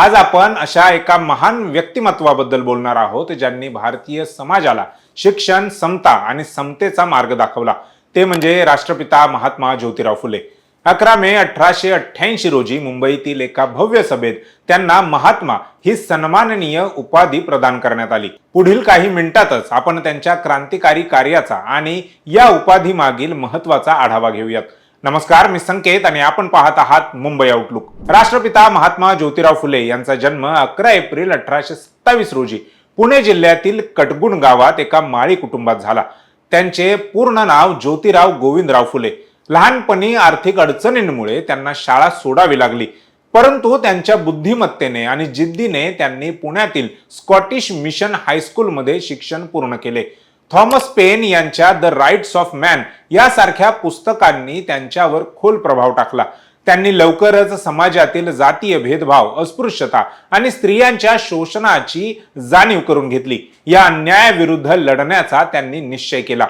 आज आपण अशा एका महान व्यक्तिमत्वाबद्दल बोलणार आहोत ज्यांनी भारतीय समाजाला शिक्षण समता आणि समतेचा मार्ग दाखवला. ते म्हणजे राष्ट्रपिता महात्मा ज्योतिराव फुले. अकरा मे अठराशे अठ्ठ्याऐंशी रोजी मुंबईतील एका भव्य सभेत त्यांना महात्मा ही सन्माननीय उपाधी प्रदान करण्यात आली. पुढील काही मिनिटातच आपण त्यांच्या क्रांतिकारी कार्याचा आणि या उपाधी मागील महत्त्वाचा आढावा घेऊयात. नमस्कार मी संकेत आणि आपण पाहत आहात मुंबई आउटलुक राष्ट्रपिता महात्मा ज्योतिराव फुले यांचा जन्म अकरा एप्रिल अठराशे सत्तावीस रोजी पुणे जिल्ह्यातील कटगुण गावात एका माळी कुटुंबात झाला. त्यांचे पूर्ण नाव ज्योतिराव गोविंदराव फुले. लहानपणी आर्थिक अडचणींमुळे त्यांना शाळा सोडावी लागली. परंतु त्यांच्या बुद्धिमत्तेने आणि जिद्दीने त्यांनी पुण्यातील स्कॉटिश मिशन हायस्कूलमध्ये शिक्षण पूर्ण केले. थॉमस पेन यांच्या द राईट्स ऑफ मॅन यासारख्या पुस्तकांनी त्यांच्यावर खोल प्रभाव टाकला. त्यांनी लवकरच समाजातील जातीय भेदभाव अस्पृश्यता आणि स्त्रियांच्या शोषणाची जाणीव करून घेतली. या अन्यायाविरुद्ध लढण्याचा त्यांनी निश्चय केला.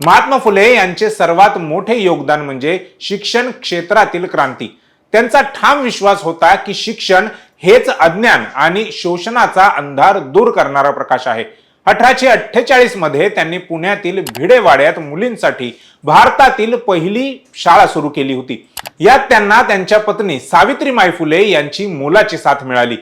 महात्मा फुले यांचे सर्वात मोठे योगदान म्हणजे शिक्षण क्षेत्रातील क्रांती. त्यांचा ठाम विश्वास होता की शिक्षण हेच अज्ञान आणि शोषणाचा अंधार दूर करणारा प्रकाश आहे. अठराशे अठ्ठेचाळीसमध्ये त्यांनी पुण्यातील भिडेवाड्यात मुलींसाठी भारतातील पहिली शाळा सुरू केली होती. यात त्यांना त्यांच्या पत्नी सावित्रीमाई फुले यांची मोलाची साथ मिळाली.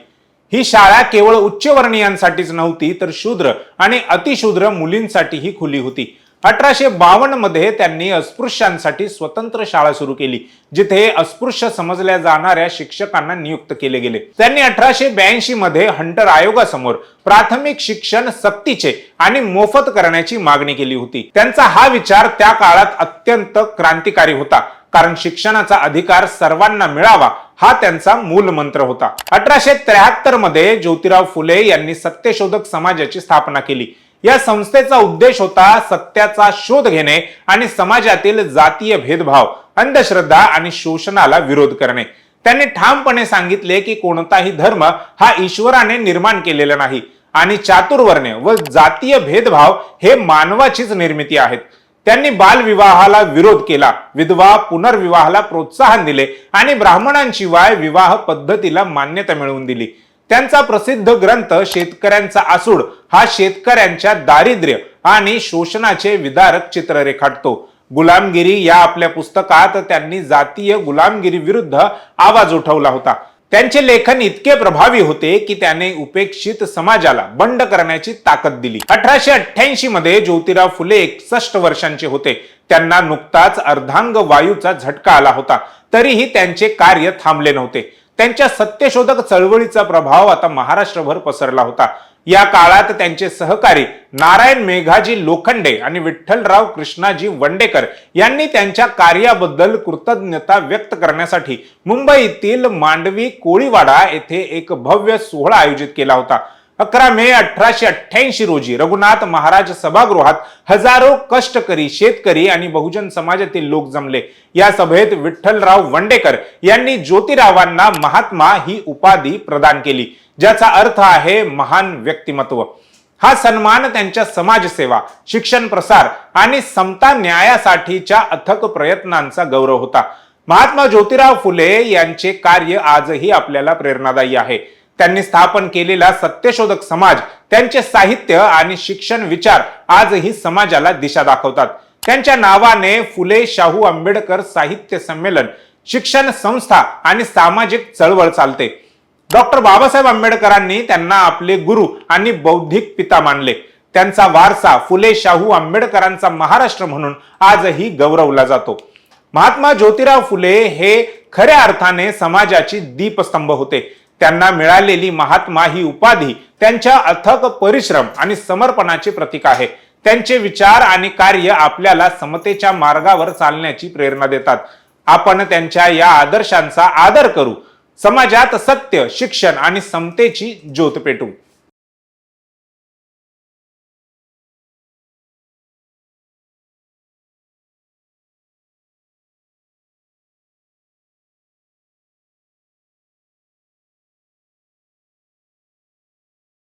ही शाळा केवळ उच्चवर्णीयांसाठीच नव्हती तर शूद्र आणि अतिशूद्र मुलींसाठीही खुली होती. अठराशे बावन्नमध्ये त्यांनी अस्पृश्यांसाठी स्वतंत्र शाळा सुरू केली जिथे अस्पृश्य समजल्या जाणाऱ्या शिक्षकांना नियुक्त केले गेले. त्यांनी अठराशे ब्याऐंशी मध्ये हंटर आयोगासमोर प्राथमिक शिक्षण सक्तीचे आणि मोफत करण्याची मागणी केली होती. त्यांचा हा विचार त्या काळात अत्यंत क्रांतिकारी होता कारण शिक्षणाचा अधिकार सर्वांना मिळावा हा त्यांचा मूल मंत्र होता. अठराशे त्र्याहत्तरमध्ये ज्योतिराव फुले यांनी सत्यशोधक समाजाची स्थापना केली. या संस्थेचा उद्देश होता सत्याचा शोध घेणे आणि समाजातील जातीय भेदभाव अंधश्रद्धा आणि शोषणाला विरोध करणे. त्यांनी ठामपणे सांगितले की कोणताही धर्म हा ईश्वराने निर्माण केलेला नाही आणि चातुर्वर्ण्य व जातीय भेदभाव हे मानवाचीच निर्मिती आहेत. त्यांनी बालविवाहाला विरोध केला विधवा पुनर्विवाहाला प्रोत्साहन दिले आणि ब्राह्मणांशिवाय विवाह पद्धतीला मान्यता मिळवून दिली. त्यांचा प्रसिद्ध ग्रंथ शेतकऱ्यांचा आसूड. हा शेतकऱ्यांच्या दारिद्र्य आणि शोषणाचे विदारक चित्र रेखाटतो गुलामगिरी या आपल्या पुस्तकात त्यांनी जातीय गुलामगिरी विरुद्ध आवाज उठवला होता. त्यांचे लेखन इतके प्रभावी होते की त्याने उपेक्षित समाजाला बंड करण्याची ताकद दिली. अठराशे अठ्ठ्याऐंशी मध्ये ज्योतिराव फुले एकसष्ट वर्षांचे होते. त्यांना नुकताच अर्धांग वायूचा झटका आला होता. तरीही त्यांचे कार्य थांबले नव्हते. त्यांच्या सत्यशोधक चळवळीचा प्रभाव आता महाराष्ट्रभर पसरला होता. या काळात त्यांचे सहकारी नारायण मेघाजी लोखंडे आणि विठ्ठलराव कृष्णाजी वंडेकर यांनी त्यांच्या कार्याबद्दल कृतज्ञता व्यक्त करण्यासाठी मुंबईतील मांडवी कोळीवाडा येथे एक भव्य सोहळा आयोजित केला होता. अकरा मे अठराशे अठ्ठ्याऐंशी रोजी रघुनाथ महाराज सभागृहात हजारो कष्टकरी शेतकरी आणि बहुजन समाजातील लोक जमले. या सभेत विठ्ठलराव वंडेकर यांनी ज्योतिरावांना महात्मा ही उपाधी प्रदान केली ज्याचा अर्थ आहे महान व्यक्तिमत्व. हा सन्मान त्यांच्या समाजसेवा शिक्षण प्रसार आणि समता न्यायासाठीच्या अथक प्रयत्नांचा गौरव होता. महात्मा ज्योतिराव फुले यांचे कार्य आजही आपल्याला प्रेरणादायी आहे. त्यांनी स्थापन केलेला सत्यशोधक समाज त्यांचे साहित्य आणि शिक्षण विचार आजही समाजाला दिशा दाखवतात. त्यांच्या नावाने फुले शाहू आंबेडकर साहित्य संमेलन शिक्षण संस्था आणि सामाजिक चळवळ चालते. डॉक्टर बाबासाहेब आंबेडकरांनी त्यांना आपले गुरु आणि बौद्धिक पिता मानले. त्यांचा वारसा फुले शाहू आंबेडकरांचा महाराष्ट्र म्हणून आजही गौरवला जातो. महात्मा ज्योतिराव फुले हे खऱ्या अर्थाने समाजाची दीपस्तंभ होते. त्यांना मिळालेली महात्मा ही उपाधी त्यांच्या अथक परिश्रम आणि समर्पणाचे प्रतीक आहे. त्यांचे विचार आणि कार्य आपल्याला समतेच्या मार्गावर चालण्याची प्रेरणा देतात. आपण त्यांच्या या आदर्शांचा आदर करू. समाजात सत्य शिक्षण आणि समतेची ज्योत पेटू.